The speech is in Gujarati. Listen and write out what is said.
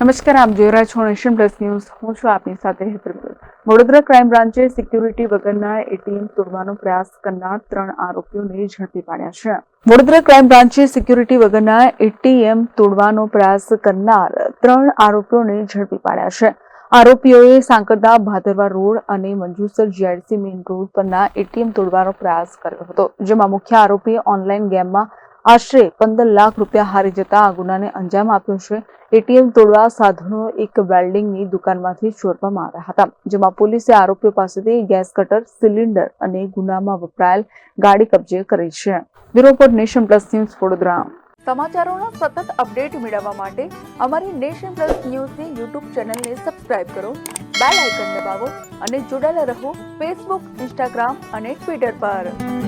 નમસ્કાર, આપ જોઈ રહ્યા છો નેશન પ્લસ ન્યૂઝ. હું છું આપની સાથે હેતરપુર. વડોદરા ક્રાઇમ બ્રાન્ચે સિક્યુરિટી વગરના એટીએમ તોડવાનો પ્રયાસ કરનાર ત્રણ આરોપીઓને ઝડપી પાડ્યા છે. વડોદરા ક્રાઇમ બ્રાન્ચે સિક્યુરિટી વગરના એટીએમ તોડવાનો પ્રયાસ કરનાર ત્રણ આરોપીઓને ઝડપી પાડ્યા છે. આરોપીઓએ સાંકરદા ભાદરવા રોડ અને મંજુસર જીઆઈડીસી મેઇન રોડ પરના એટીએમ તોડવાનો પ્રયાસ કર્યો હતો, જેમાં મુખ્ય આરોપી ઓનલાઈન ગેમમાં આશરે પંદર લાખ રૂપિયા હારી જતા આ ગુનાને અંજામ આપ્યો છે. એટીએમ તોડવા સાધનો એક વેલ્ડિંગની દુકાનમાંથી ચોરવામાં આવ્યા હતા, જેમાં પોલીસે આરોપીઓ પાસેથી ગેસ કટર, સિલિન્ડર અને ગુનામાં વપરાયેલ ગાડી કબજે કરી છે. બ્યુરો પર નેશન પ્લસ ન્યૂઝ વડોદરા. સમાચારોના સતત અપડેટ મેળવવા માટે અમારી નેશન પ્લસ ન્યૂઝની યુટ્યુબ ચેનલને સબસ્ક્રાઇબ કરો, બેલ આઇકન દબાવો અને જોડાયેલા રહો ફેસબુક, ઇન્સ્ટાગ્રામ અને ટ્વિટર પર.